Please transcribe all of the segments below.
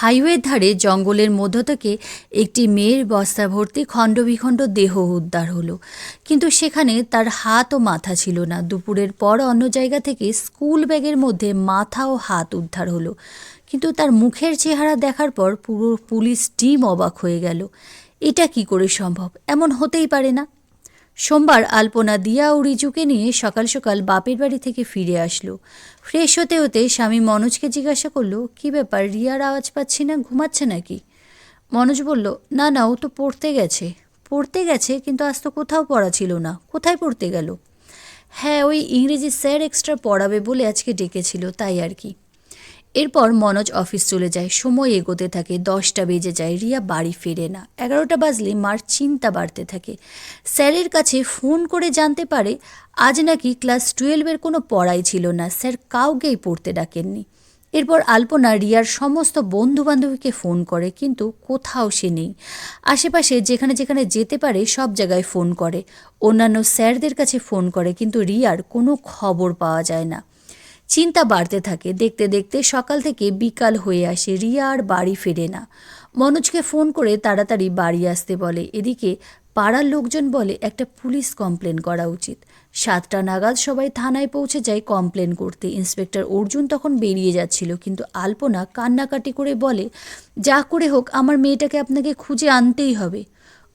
হাইওয়ের ধারে জঙ্গলের মধ্য থেকে একটি মেয়ের বস্তা ভর্তি খণ্ডবিখণ্ড দেহ উদ্ধার হলো। কিন্তু সেখানে তার হাত ও মাথা ছিল না। দুপুরের পর অন্য জায়গা থেকে স্কুল ব্যাগের মধ্যে মাথা ও হাত উদ্ধার হলো। কিন্তু তার মুখের চেহারা দেখার পর পুরো পুলিশ টিম অবাক হয়ে গেল। এটা কি করে সম্ভব? এমন হতেই পারে না। সোমবার আলপনা দিয়া ও রিজুকে নিয়ে সকাল সকাল বাপের বাড়ি থেকে ফিরে আসলো। ফ্রেশ হতে হতে স্বামী মনোজকে জিজ্ঞাসা করল, কি ব্যাপার, রিয়ার আওয়াজ পাচ্ছি না, ঘুমাচ্ছে নাকি? মনোজ বলল, না না, ও তো পড়তে গেছে। পড়তে গেছে, কিন্তু আজ তো কোথাও পড়া ছিল না। কোথায় পড়তে গেল? হ্যাঁ ওই ইংরেজি স্যার এক্সট্রা পড়াবে বলে আজকে ডেকেছিল, তাই আর কি। এরপর মনোজ অফিস চলে যায়। সময় এগোতে থাকে, দশটা বেজে যায়, রিয়া বাড়ি ফেরে না। এগারোটা বাজলে মার চিন্তা বাড়তে থাকে। স্যারের কাছে ফোন করে জানতে পারে, আজ নাকি ক্লাস টুয়েলভের কোনো পড়াই ছিল না। স্যার কাউকেই পড়তে ডাকেননি। এরপর আলপনা রিয়ার সমস্ত বন্ধু বান্ধবীকে ফোন করে, কিন্তু কোথাও সে নেই। আশেপাশে যেখানে যেখানে যেতে পারে, সব জায়গায় ফোন করে। অন্যান্য স্যারদের কাছে ফোন করে, কিন্তু রিয়ার কোনো খবর পাওয়া যায় না। চিন্তা বাড়তে থাকে। দেখতে দেখতে সকাল থেকে বিকাল হয়ে আসে, রিয়া আর বাড়ি ফেরে না। মনোজকে ফোন করে তাড়াতাড়ি বাড়ি আসতে বলে। এদিকে পাড়ার লোকজন বলে, একটা পুলিশ কমপ্লেন করা উচিত। সাতটা নাগাদ সবাই থানায় পৌঁছে যায় কমপ্লেন করতে। ইন্সপেক্টর অর্জুন তখন বেরিয়ে যাচ্ছিল, কিন্তু আলপনা কান্নাকাটি করে বলে, যা করে হোক, আমার মেয়েটাকে আপনাকে খুঁজে আনতেই হবে।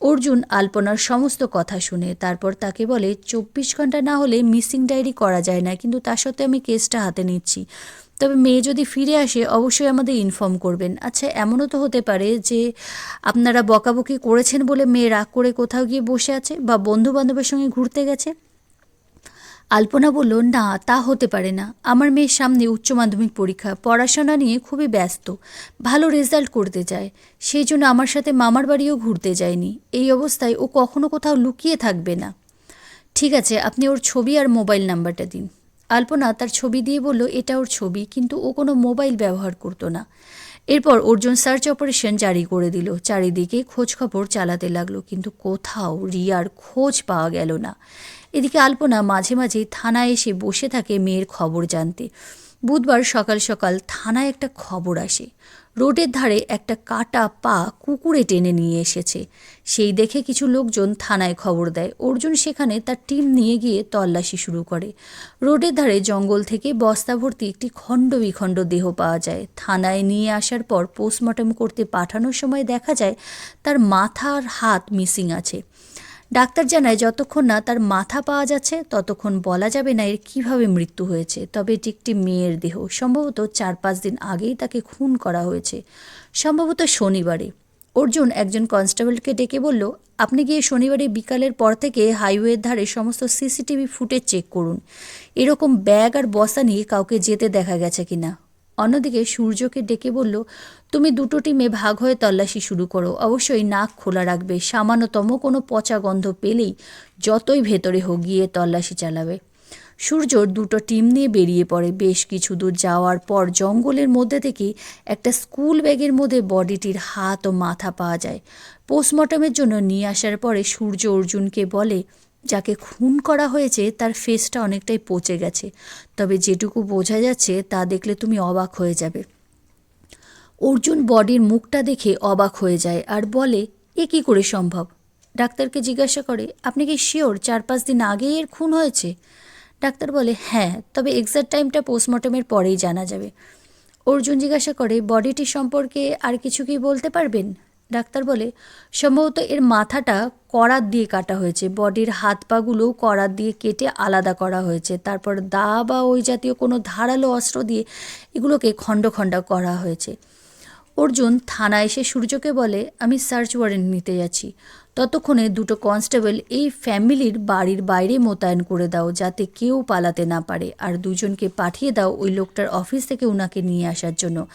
অর্জুন আলপনার সমস্ত কথা শুনে, তারপর তাকে বলে, চব্বিশ ঘণ্টা না হলে মিসিং ডায়েরি করা যায় না, কিন্তু তার সত্ত্বে আমি কেসটা হাতে নিচ্ছি। তবে মেয়ে যদি ফিরে আসে, অবশ্যই আমাদের ইনফর্ম করবেন। আচ্ছা এমনও তো হতে পারে যে আপনারা বকাবকি করেছেন বলে মেয়ে রাগ করে কোথাও গিয়ে বসে আছে বা বন্ধু বান্ধবের সঙ্গে ঘুরতে গেছে? আলপনা বলল, না, তা হতে পারে না। আমার মেয়ের সামনে উচ্চ মাধ্যমিক পরীক্ষা, পড়াশোনা নিয়ে খুবই ব্যস্ত। ভালো রেজাল্ট করতে চায়। সেই জন্য আমার সাথে মামার বাড়িও ঘুরতে যায়নি। এই অবস্থায় ও কখনো কোথাও লুকিয়ে থাকবে না। ঠিক আছে, আপনি ওর ছবি আর মোবাইল নাম্বারটা দিন। আলপনা তার ছবি দিয়ে বলল, এটা ওর ছবি। কিন্তু ও কোনো মোবাইল ব্যবহার করতো না। এরপর অর্জুন সার্চ অপারেশন জারি করে দিল। চারিদিকে খোঁজখবর চালাতে লাগল, কিন্তু কোথাও রিয়ার খোঁজ পাওয়া গেল না। এদিকে আলপনা মাঝে মাঝে থানায় এসে বসে থাকে মেয়ের খবর জানতে। বুধবার সকাল সকাল থানায় একটা খবর আসে। রোডের ধারে একটা কাটা পা কুকুরে টেনে নিয়ে এসেছে। সেই দেখে কিছু লোকজন থানায় খবর দেয়। অর্জুন সেখানে তার টিম নিয়ে গিয়ে তল্লাশি শুরু করে। রোডের ধারে জঙ্গল থেকে বস্তা ভর্তি একটি খণ্ড বিখণ্ড দেহ পাওয়া যায়। থানায় নিয়ে আসার পর পোস্টমর্টম করতে পাঠানোর সময় দেখা যায়, তার মাথা আর হাত মিসিং আছে। ডাক্তার জানায়, যতক্ষণ না তার মাথা পাওয়া যাচ্ছে, ততক্ষণ বলা যাবে না এর কীভাবে মৃত্যু হয়েছে। তবে এটি একটি মেয়ের দেহ। সম্ভবত চার পাঁচ দিন আগেই তাকে খুন করা হয়েছে। সম্ভবত শনিবারে। অর্জুন একজন কনস্টেবলকে ডেকে বলল, আপনি গিয়ে শনিবারে বিকালের পর থেকে হাইওয়ের ধারে সমস্ত সিসিটিভি ফুটেজ চেক করুন। এরকম ব্যাগ আর বস্তা নিয়ে কাউকে যেতে দেখা গেছে কিনা? অন্যদিকে সূর্যকে ডেকে বলল, তুমি দুটো টিমে ভাগ হয়ে তল্লাশি শুরু করো। অবশ্যই নাক খোলা রাখবে। সামান্যতম কোনো পচা গন্ধ পেলেই যতই ভেতরে হোক গিয়ে তল্লাশি চালাবে। সূর্যর দুটো টিম নিয়ে বেরিয়ে পড়ে। বেশ কিছু দূর যাওয়ার পর জঙ্গলের মধ্যে থেকে একটা স্কুল ব্যাগের মধ্যে বডিটির হাত ও মাথা পাওয়া যায়। পোস্টমর্টমের জন্য নিয়ে আসার পরে সূর্য অর্জুনকে বলে যাকে খুন করা হয়েছে, তার ফেসটা অনেকটাই পচে গেছে। তবে যেটুকু বোঝা যাচ্ছে, তা দেখলে তুমি অবাক হয়ে যাবে। অর্জুন বডির মুখটা দেখে অবাক হয়ে যায় আর বলে, এ কি করে সম্ভব? ডাক্তারকে জিজ্ঞাসা করে, আপনি কি শিওর চার পাঁচ দিন আগেই এর খুন হয়েছে? ডাক্তার বলে হ্যাঁ তবে এক্সাক্ট টাইমটা পোস্টমর্টমের পরেই জানা যাবে। অর্জুন জিজ্ঞাসা করে বডিটি সম্পর্কে আর কিছু কি বলতে পারবেন? ডাক্তার বলে, সম্ভবত এর মাথাটা করাত দিয়ে কাটা হয়েছে, বডির হাত পাগুলোও করাত দিয়ে কেটে আলাদা করা হয়েছে। তারপর দা বা ওই জাতীয় কোনো ধারালো অস্ত্র দিয়ে এগুলোকে খণ্ড খণ্ড করা হয়েছে। অর্জুন থানা এসে সূর্যকে বলে, আমি সার্চ ওয়ারেন্ট নিতে যাচ্ছি। ততক্ষণে দুটো কনস্টেবল এই ফ্যামিলির বাড়ির বাইরে মোতায়েন করে দাও, যাতে কেউ পালাতে না পারে, আর দুজনকে পাঠিয়ে দাও ওই লোকটার অফিস থেকে ওনাকে নিয়ে আসার জন্য।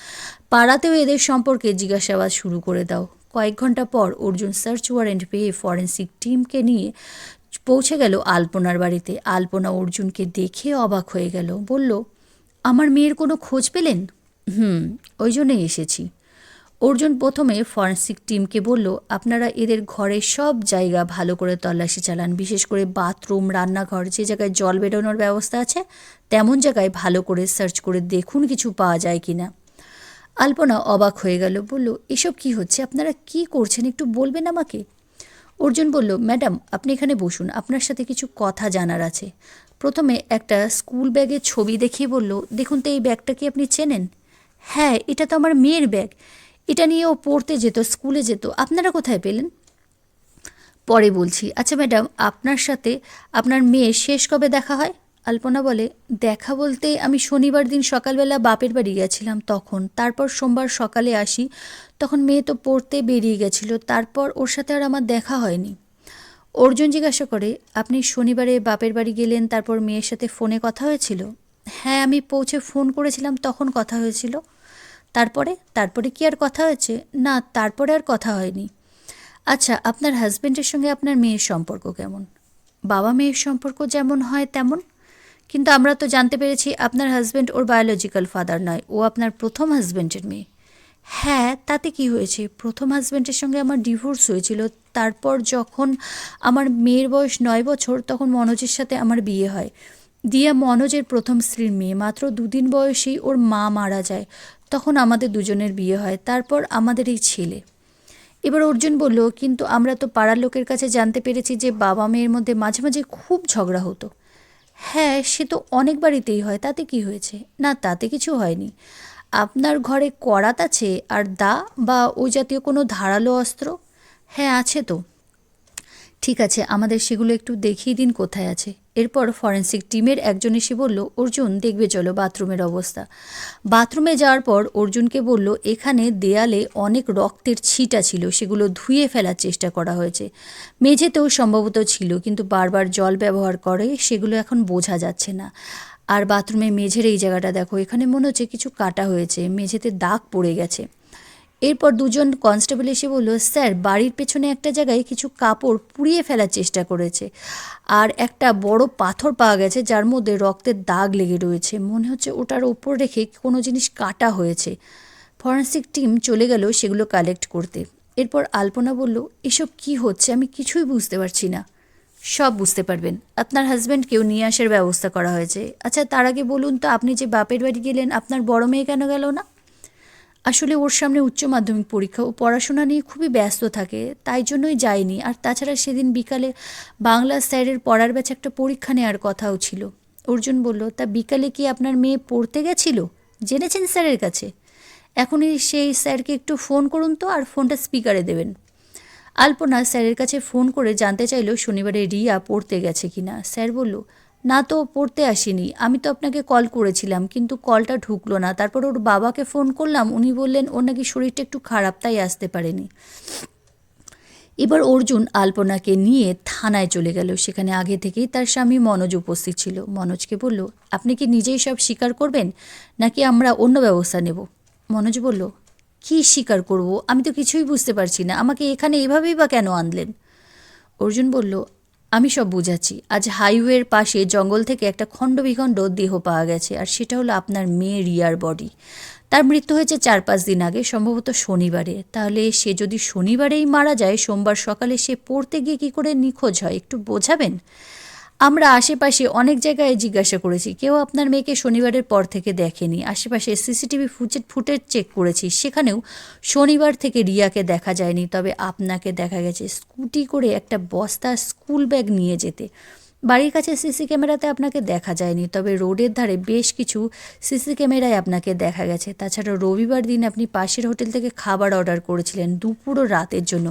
পাড়াতেও এদের সম্পর্কে জিজ্ঞাসাবাদ শুরু করে দাও। কয়েক ঘণ্টা পর অর্জুন সার্চ ওয়ারেন্ট পেয়ে ফরেন্সিক টিমকে নিয়ে পৌঁছে গেল আলপনার বাড়িতে। আলপনা অর্জুনকে দেখে অবাক হয়ে গেল। বলল, আমার মেয়ের কোনো খোঁজ পেলেন? হুম, ওই জন্যই এসেছি। অর্জুন প্রথমে ফরেন্সিক টিমকে বলল, আপনারা এদের ঘরের সব জায়গা ভালো করে তল্লাশি চালান, বিশেষ করে বাথরুম, রান্নাঘর, যে জায়গায় জল বেরোনোর ব্যবস্থা আছে, তেমন জায়গায় ভালো করে সার্চ করে দেখুন কিছু পাওয়া যায় কি না আলপনা অবাক হয়ে গেল, বলল, এসব কি হচ্ছে? আপনারা কি করছেন? একটু বলবেন আমাকে? অর্জুন বলল, ম্যাডাম, আপনি এখানে বসুন, আপনার সাথে কিছু কথা জানার আছে। প্রথমে একটা স্কুল ব্যাগের ছবি দেখিয়ে বলল, দেখুন তো, এই ব্যাগটা কি আপনি চেনেন? হ্যাঁ এটা তো আমার মেয়ের ব্যাগ। এটা নিয়ে ও পড়তে যেত, স্কুলে যেত। আপনারা কোথায় পেলেন? পরে বলছি। আচ্ছা ম্যাডাম, আপনার সাথে আপনার মেয়ে শেষ কবে দেখা হয়? আলপনা বলে, দেখা বলতে আমি শনিবার দিন সকালবেলা বাপের বাড়ি গেছিলাম তখন। তারপর সোমবার সকালে আসি, তখন মেয়ে তো পড়তে বেরিয়ে গেছিল, তারপর ওর সাথে আর আমার দেখা হয়নি। অর্জুন জিজ্ঞাসা করে, আপনি শনিবারে বাপের বাড়ি গেলেন, তারপর মেয়ের সাথে ফোনে কথা হয়েছিল? হ্যাঁ আমি পৌঁছে ফোন করেছিলাম, তখন কথা হয়েছিল। তারপরে? তারপরে কি আর কথা হয়েছে? না, তারপরে আর কথা হয়নি। আচ্ছা আপনার হাজবেন্ডের সঙ্গে আপনার মেয়ের সম্পর্ক কেমন? বাবা মেয়ের সম্পর্ক যেমন হয় তেমন। কিন্তু আমরা তো জানতে পেরেছি আপনার হাজব্যান্ড ওর বায়োলজিক্যাল ফাদার নয়, ও আপনার প্রথম হাজব্যান্ডের মেয়ে। হ্যাঁ তাতে কি হয়েছে? প্রথম হাজব্যান্ডের সঙ্গে আমার ডিভোর্স হয়েছিল, তারপর যখন আমার মেয়ের বয়স নয় বছর, তখন মনোজের সাথে আমার বিয়ে হয়। দিয়া মনোজের প্রথম স্ত্রীর মেয়ে, মাত্র দুদিন বয়সেই ওর মা মারা যায়, তখন আমাদের দুজনের বিয়ে হয়, তারপর আমাদের এই ছেলে। এবার অর্জুন বলল, কিন্তু আমরা তো পাড়ার লোকের কাছে জানতে পেরেছি যে বাবা মেয়ের মধ্যে মাঝে মাঝে খুব ঝগড়া হতো। হ্যাঁ সে তো অনেক বাড়িতেই হয়। তাতে কি হয়েছে? না, তাতে কিছু হয়নি। আপনার ঘরে করাত আছে আর দা বা ওই জাতীয় কোনো ধারালো অস্ত্র? হ্যাঁ আছে তো। ঠিক আছে, আমাদের সেগুলো একটু দেখিয়ে দিন কোথায় আছে। এরপর ফরেন্সিক টিমের একজন এসে বলল, অর্জুন, দেখবে চলো বাথরুমের অবস্থা। বাথরুমে যাওয়ার পর অর্জুনকে বলল, এখানে দেয়ালে অনেক রক্তের ছিটা ছিল, সেগুলো ধুয়ে ফেলার চেষ্টা করা হয়েছে। মেঝেতেও সম্ভবত ছিল, কিন্তু বারবার জল ব্যবহার করে, সেগুলো এখন বোঝা যাচ্ছে না। আর বাথরুমে মেঝের এই জায়গাটা দেখো, এখানে মনে হচ্ছে কিছু কাটা হয়েছে, মেঝেতে দাগ পড়ে গেছে। এরপর দুজন কনস্টেবল এসে বলল, স্যার, বাড়ির পেছনে একটা জায়গায় কিছু কাপড় পুড়িয়ে ফেলার চেষ্টা করেছে। আর একটা বড় পাথর পাওয়া গেছে যার মধ্যে রক্তের দাগ লেগে রয়েছে। মনে হচ্ছে ওটার ওপর রেখে কোনো জিনিস কাটা হয়েছে। ফরেন্সিক টিম চলে গেল সেগুলো কালেক্ট করতে। এরপর আলপনা বলল, এসব কি হচ্ছে? আমি কিছুই বুঝতে পারছি না। সব বুঝতে পারবেন। আপনার হাজব্যান্ডকেও নিয়ে আসার ব্যবস্থা করা হয়েছে। আচ্ছা তার আগে বলুন তো, আপনি যে বাপের বাড়ি গেলেন, আপনার বড় মেয়ে কেন গেল না? আসলে ওর সামনে উচ্চ মাধ্যমিক পরীক্ষা ও পড়াশোনা নিয়ে খুবই ব্যস্ত থাকে, তাই জন্যই যায়নি। আর তাছাড়া সেদিন বিকালে বাংলা স্যারের পড়ার ব্যাচে একটা পরীক্ষা নেওয়ার কথাও ছিল। অর্জুন বলল, তা বিকালে কি আপনার মেয়ে পড়তে গেছিল? জেনেছেন স্যারের কাছে। এখনই সেই স্যারকে একটু ফোন করুন তো, আর ফোনটা স্পিকারে দেবেন। আলপনা স্যারের কাছে ফোন করে জানতে চাইলো শনিবারে রিয়া পড়তে গেছে কিনা। স্যার বলল না তো পড়তে আসেনি। আমি তো আপনাকে কল করেছিলাম, কিন্তু কলটা ঢুকলো না। তারপর ওর বাবাকে ফোন করলাম, উনি বললেন, ওর নাকি শরীরটা একটু খারাপ, তাই আসতে পারেনি। এবার অর্জুন আলপনাকে নিয়ে থানায় চলে গেল। সেখানে আগে থেকেই তার স্বামী মনোজ উপস্থিত ছিল। মনোজকে বলল, আপনি কি নিজেই সব স্বীকার করবেন, নাকি আমরা অন্য ব্যবস্থা নেব? মনোজ বলল, কি স্বীকার করব? আমি তো কিছুই বুঝতে পারছি না। আমাকে এখানে এভাবেই বা কেন আনলেন? অর্জুন বলল আমি সব বুঝাচ্ছি। আজ হাইওয়ের পাশে জঙ্গল থেকে একটা খণ্ডবিখণ্ড দেহ পাওয়া গেছে, আর সেটা হলো আপনার মেয়ে রিয়ার বডি। তার মৃত্যু হয়েছে চার পাঁচ দিন আগে, সম্ভবত শনিবারে। তাহলে সে যদি শনিবারেই মারা যায়, সোমবার সকালে সে পড়তে গিয়ে কী করে নিখোঁজ হয়? একটু বোঝাবেন? আমরা আশেপাশে অনেক জায়গায় জিজ্ঞাসা করেছি, কেউ আপনার মেয়েকে শনিবারের পর থেকে দেখেনি। আশেপাশে সিসিটিভি ফুটেজ ফুটেজ চেক করেছি, সেখানেও শনিবার থেকে রিয়াকে দেখা যায়নি। তবে আপনাকে দেখা গেছে স্কুটি করে একটা বস্তা স্কুল ব্যাগ নিয়ে যেতে। বাড়ির কাছে সিসি ক্যামেরাতে আপনাকে দেখা যায়নি, তবে রোডের ধারে বেশ কিছু সিসি ক্যামেরায় আপনাকে দেখা গেছে। তাছাড়া রবিবার দিন আপনি পাশের হোটেল থেকে খাবার অর্ডার করেছিলেন দুপুর ও রাতের জন্য,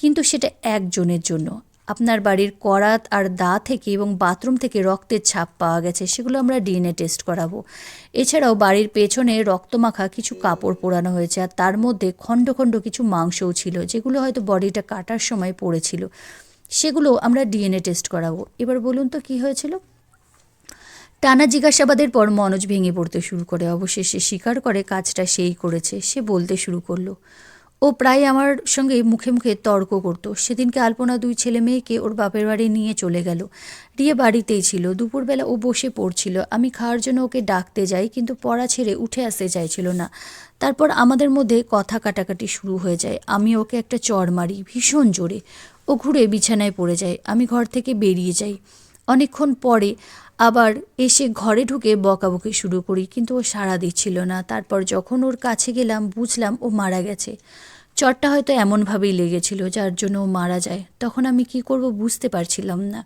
কিন্তু সেটা একজনের জন্য। আপনার বাড়ির করাত আর দা থেকে এবং বাথরুম থেকে রক্তের ছাপ পাওয়া গেছে, সেগুলো আমরা ডিএনএ টেস্ট করাবো। এছাড়াও বাড়ির পেছনে রক্তমাখা কিছু কাপড় পোড়ানো হয়েছে, আর তার মধ্যে খণ্ড খণ্ড কিছু মাংসও ছিল, যেগুলো হয়তো বডিটা কাটার সময় পড়েছিল। সেগুলো আমরা ডিএনএ টেস্ট করাবো। এবার বলুন তো কি হয়েছিল? টানা জিজ্ঞাসাবাদের পর মনোজ ভেঙে পড়তে শুরু করে, অবশেষে স্বীকার করে কাজটা সেই করেছে, সে বলতে শুরু করল ও প্রায় আমার সঙ্গে মুখে মুখে তর্ক করতো। সেদিনকে আলপনা দুই ছেলে মেয়েকে ওর বাপের বাড়ি নিয়ে চলে গেল। রিয়া বাড়িতেই ছিল। দুপুরবেলা ও বসে পড়ছিল। আমি খাওয়ার জন্য ওকে ডাকতে যাই, কিন্তু পড়া ছেড়ে উঠে আসতে চাইছিল না। তারপর আমাদের মধ্যে কথা কাটাকাটি শুরু হয়ে যায়। আমি ওকে একটা চড় মারি, ভীষণ জোরে। ও ঘুরে বিছানায় পড়ে যায়। আমি ঘর থেকে বেরিয়ে যাই। অনেকক্ষণ পরে আবার এসে ঘরে ঢুকে বকাবকি শুরু করি, কিন্তু ও সাড়া দিচ্ছিল না। তারপর যখন ওর কাছে গেলাম, বুঝলাম ও মারা গেছে। চটটা হয়তো এমনভাবেই লেগেছিল, যার জন্য ও মারা যায়। তখন আমি কি করব বুঝতে পারছিলাম না।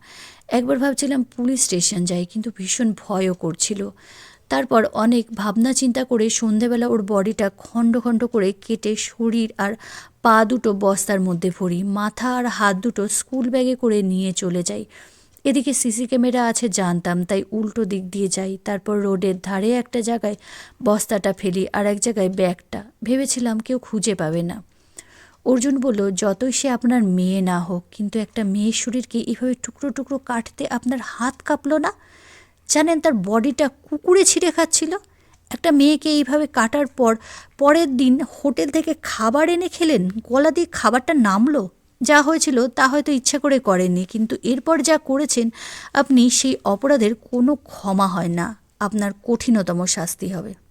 একবার ভাবছিলাম পুলিশ স্টেশন যাই, কিন্তু ভীষণ ভয়ও করছিল। তারপর অনেক ভাবনা চিন্তা করে সন্ধেবেলা ওর বডিটা খণ্ড খণ্ড করে কেটে শরীর আর পা দুটো বস্তার মধ্যে ভরি, মাথা আর হাত দুটো স্কুল ব্যাগে করে নিয়ে চলে যাই। এদিকে সিসি ক্যামেরা আছে, জানতাম। তাই উল্টো দিক দিয়ে যাই। তারপর রোডের ধারে একটা জায়গায় বস্তাটা ফেলি আর এক জায়গায় ব্যাগটা। ভেবেছিলাম কেউ খুঁজে পাবে না। অর্জুন বলল, যতই সে আপনার মেয়ে না হোক, কিন্তু একটা মেয়ের শরীরকে এইভাবে টুকরো টুকরো কাটতে আপনার হাত কাঁপলো না? জানেন, তার বডিটা কুকুরে ছিঁড়ে খাচ্ছিল। একটা মেয়েকে এইভাবে কাটার পর, পরের দিন হোটেল থেকে খাবার এনে খেলেন। গলা দিয়ে খাবারটা নামলো। যা হয়েছিল তা হয়তো ইচ্ছা করে করেননি, কিন্তু এরপর যা করেছেন, আপনি সেই অপরাধের কোনো ক্ষমা হয় না। আপনার কঠিনতম শাস্তি হবে।